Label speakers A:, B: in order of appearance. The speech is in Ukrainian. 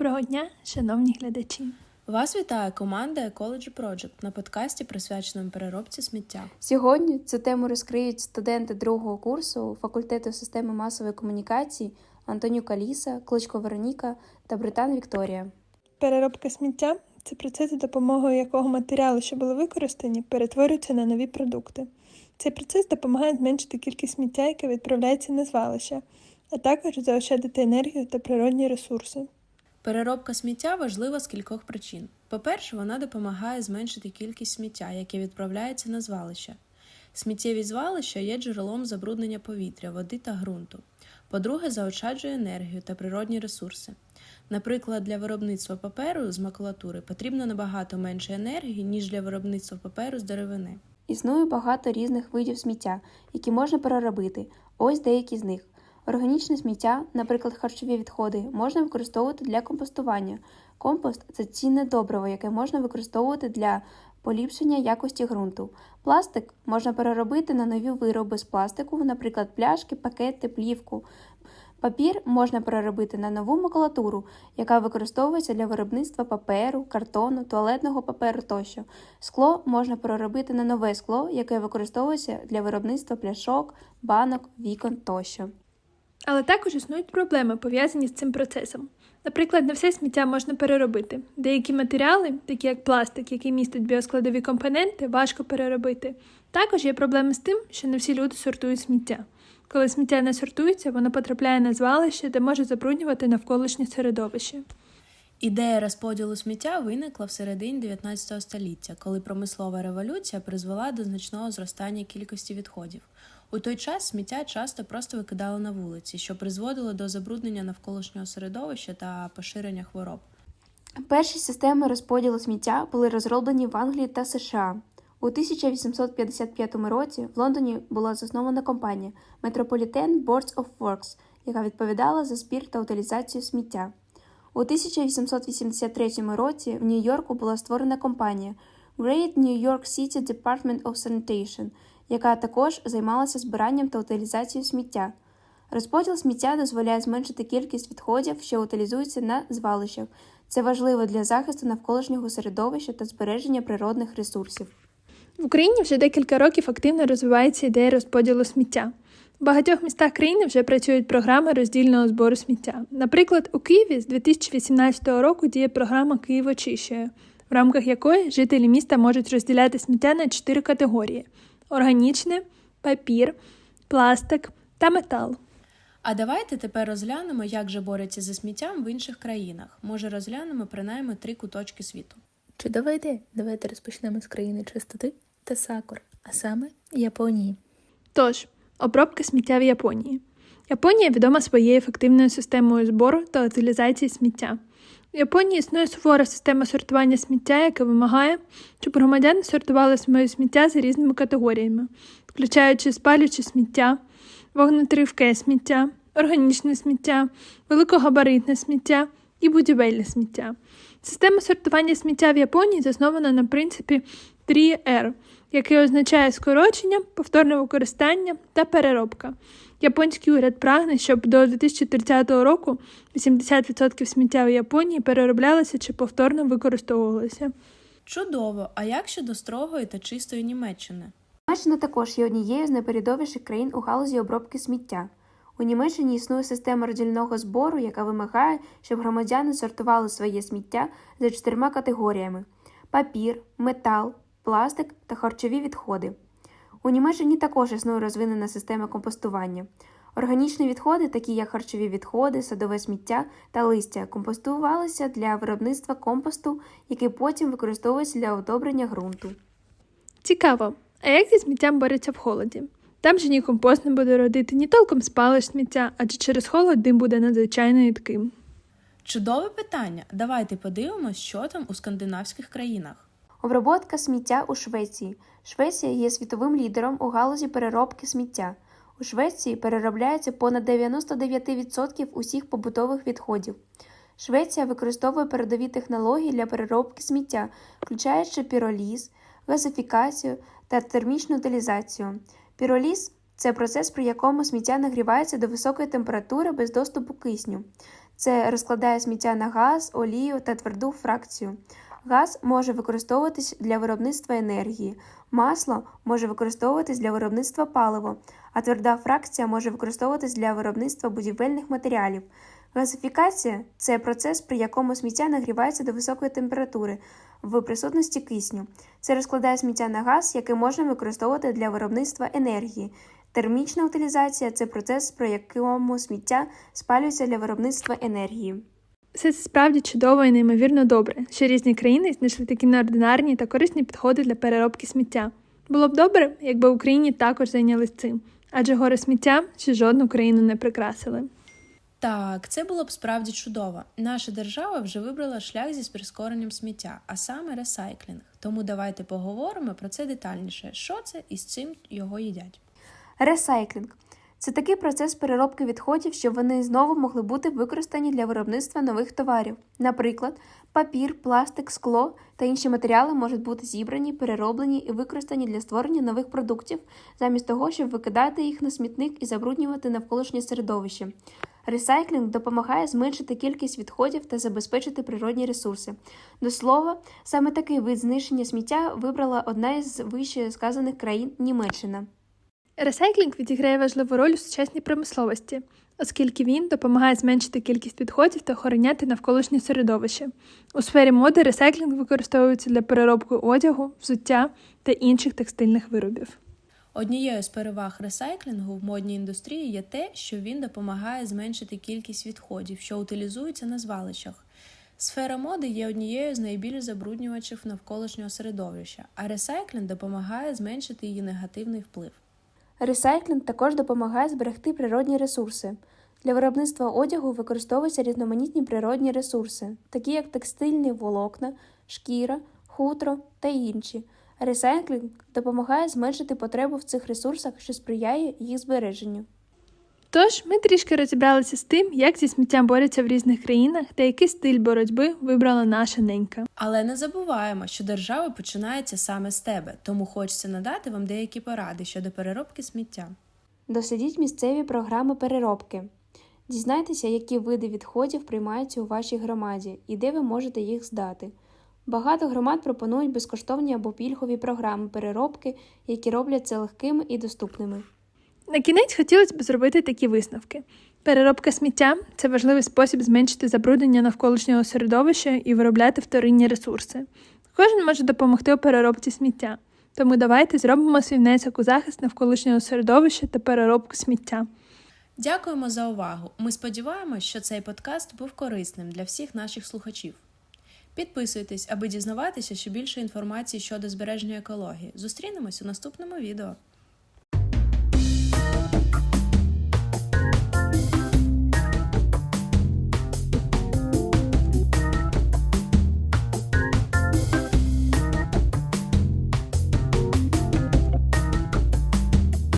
A: Доброго дня, шановні глядачі!
B: Вас вітає команда Ecology Project на подкасті, присвяченому переробці сміття.
C: Сьогодні цю тему розкриють студенти другого курсу факультету системи масової комунікації Антонюк Аліса, Кличко Вероніка та Британ Вікторія.
A: Переробка сміття це процес, за допомогою якого матеріали, що були використані, перетворюються на нові продукти. Цей процес допомагає зменшити кількість сміття, яке відправляється на звалище, а також заощадити енергію та природні ресурси.
B: Переробка сміття важлива з кількох причин. По-перше, вона допомагає зменшити кількість сміття, яке відправляється на звалище. Сміттєві звалища є джерелом забруднення повітря, води та ґрунту. По-друге, заощаджує енергію та природні ресурси. Наприклад, для виробництва паперу з макулатури потрібно набагато менше енергії, ніж для виробництва паперу з деревини.
C: Існує багато різних видів сміття, які можна переробити. Ось деякі з них. Органічне сміття, наприклад, харчові відходи, можна використовувати для компостування. Компост це цінне добриво, яке можна використовувати для поліпшення якості ґрунту. Пластик можна переробити на нові вироби з пластику, наприклад, пляшки, пакети, плівку. Папір можна переробити на нову макулатуру, яка використовується для виробництва паперу, картону, туалетного паперу тощо. Скло можна переробити на нове скло, яке використовується для виробництва пляшок, банок, вікон тощо.
A: Але також існують проблеми, пов'язані з цим процесом. Наприклад, не все сміття можна переробити. Деякі матеріали, такі як пластик, який містить біоскладові компоненти, важко переробити. Також є проблеми з тим, що не всі люди сортують сміття. Коли сміття не сортується, воно потрапляє на звалище, де може забруднювати навколишнє середовище.
B: Ідея розподілу сміття виникла в середині 19 століття, коли промислова революція призвела до значного зростання кількості відходів. У той час сміття часто просто викидали на вулиці, що призводило до забруднення навколишнього середовища та поширення хвороб.
C: Перші системи розподілу сміття були розроблені в Англії та США. У 1855 році в Лондоні була заснована компанія Metropolitan Boards of Works, яка відповідала за збір та утилізацію сміття. У 1883 році в Нью-Йорку була створена компанія Great New York City Department of Sanitation, яка також займалася збиранням та утилізацією сміття. Розподіл сміття дозволяє зменшити кількість відходів, що утилізуються на звалищах. Це важливо для захисту навколишнього середовища та збереження природних ресурсів.
A: В Україні вже декілька років активно розвивається ідея розподілу сміття. В багатьох містах країни вже працюють програми роздільного збору сміття. Наприклад, у Києві з 2018 року діє програма Київ очищує, в рамках якої жителі міста можуть розділяти сміття на чотири категорії: органічне, папір, пластик та метал.
B: А давайте тепер розглянемо, як же борються зі сміттям в інших країнах. Може, розглянемо принаймні три куточки світу.
D: Чудова ідея. Давайте розпочнемо з країни чистоти та сакур, а саме Японії.
A: Тож, обробка сміття в Японії. Японія відома своєю ефективною системою збору та утилізації сміття. В Японії існує сувора система сортування сміття, яка вимагає, щоб громадяни сортували своє сміття за різними категоріями, включаючи спалюче сміття, вогнетривке сміття, органічне сміття, великогабаритне сміття і будівельне сміття. Система сортування сміття в Японії заснована на принципі 3R, який означає скорочення, повторне використання та переробка. Японський уряд прагне, щоб до 2030 року 80% сміття у Японії перероблялося чи повторно використовувалося.
B: Чудово! А як щодо строгої та чистої Німеччини?
C: Німеччина також є однією з найпередовіших країн у галузі обробки сміття. У Німеччині існує система роздільного збору, яка вимагає, щоб громадяни сортували своє сміття за чотирма категоріями: папір, метал, пластик та харчові відходи. У Німеччині також існує розвинена система компостування. Органічні відходи, такі як харчові відходи, садове сміття та листя, компостувалися для виробництва компосту, який потім використовується для удобрення ґрунту.
A: Цікаво, а як зі сміттям борються в холоді? Там же ні компост не буде родити, ні толком спалиш сміття, адже через холод дим буде надзвичайно їдким.
B: Чудове питання. Давайте подивимось, що там у скандинавських країнах.
C: Обробка сміття у Швеції. Швеція є світовим лідером у галузі переробки сміття. У Швеції переробляється понад 99% усіх побутових відходів. Швеція використовує передові технології для переробки сміття, включаючи піроліз, газифікацію та термічну утилізацію. Піроліз це процес, при якому сміття нагрівається до високої температури без доступу кисню. Це розкладає сміття на газ, олію та тверду фракцію. Газ може використовуватись для виробництва енергії, масло може використовуватись для виробництва палива, а тверда фракція може використовуватись для виробництва будівельних матеріалів. Газифікація це процес, при якому сміття нагрівається до високої температури в присутності кисню. Це розкладає сміття на газ, який можна використовувати для виробництва енергії. Термічна утилізація це процес, при якому сміття спалюється для виробництва енергії.
A: Все це справді чудово і неймовірно добре, що різні країни знайшли такі неординарні та корисні підходи для переробки сміття. Було б добре, якби в Україні також зайнялись цим, адже гори сміття ще жодну країну не прикрасили.
B: Так, це було б справді чудово. Наша держава вже вибрала шлях зі прискоренням сміття, а саме ресайклінг. Тому давайте поговоримо про це детальніше. Що це і з цим його їдять.
C: Ресайклінг це такий процес переробки відходів, щоб вони знову могли бути використані для виробництва нових товарів. Наприклад, папір, пластик, скло та інші матеріали можуть бути зібрані, перероблені і використані для створення нових продуктів, замість того, щоб викидати їх на смітник і забруднювати навколишнє середовище. Ресайклінг допомагає зменшити кількість відходів та забезпечити природні ресурси. До слова, саме такий вид знищення сміття вибрала одна із вище сказаних країн Німеччина.
A: Ресайклінг відіграє важливу роль у сучасній промисловості, оскільки він допомагає зменшити кількість відходів та охороняти навколишнє середовище. У сфері моди ресайклінг використовується для переробки одягу, взуття та інших текстильних виробів.
B: Однією з переваг ресайклінгу в модній індустрії є те, що він допомагає зменшити кількість відходів, що утилізуються на звалищах. Сфера моди є однією з найбільш забруднювачів навколишнього середовища, а ресайклінг допомагає зменшити її негативний вплив.
C: Ресайклінг також допомагає зберегти природні ресурси. Для виробництва одягу використовуються різноманітні природні ресурси, такі як текстильні волокна, шкіра, хутро та інші. Ресайклінг допомагає зменшити потребу в цих ресурсах, що сприяє їх збереженню.
A: Тож ми трішки розібралися з тим, як зі сміттям борються в різних країнах та який стиль боротьби вибрала наша ненька.
B: Але не забуваємо, що держава починається саме з тебе, тому хочеться надати вам деякі поради щодо переробки сміття.
C: Дослідіть місцеві програми переробки. Дізнайтеся, які види відходів приймаються у вашій громаді і де ви можете їх здати. Багато громад пропонують безкоштовні або пільгові програми переробки, які роблять це легкими і доступними.
A: На кінець хотілося б зробити такі висновки. Переробка сміття це важливий спосіб зменшити забруднення навколишнього середовища і виробляти вторинні ресурси. Кожен може допомогти у переробці сміття, тому давайте зробимо свій внесок у захист навколишнього середовища та переробку сміття.
B: Дякуємо за увагу. Ми сподіваємось, що цей подкаст був корисним для всіх наших слухачів. Підписуйтесь, аби дізнаватися ще більше інформації щодо збереження екології. Зустрінемось у наступному відео.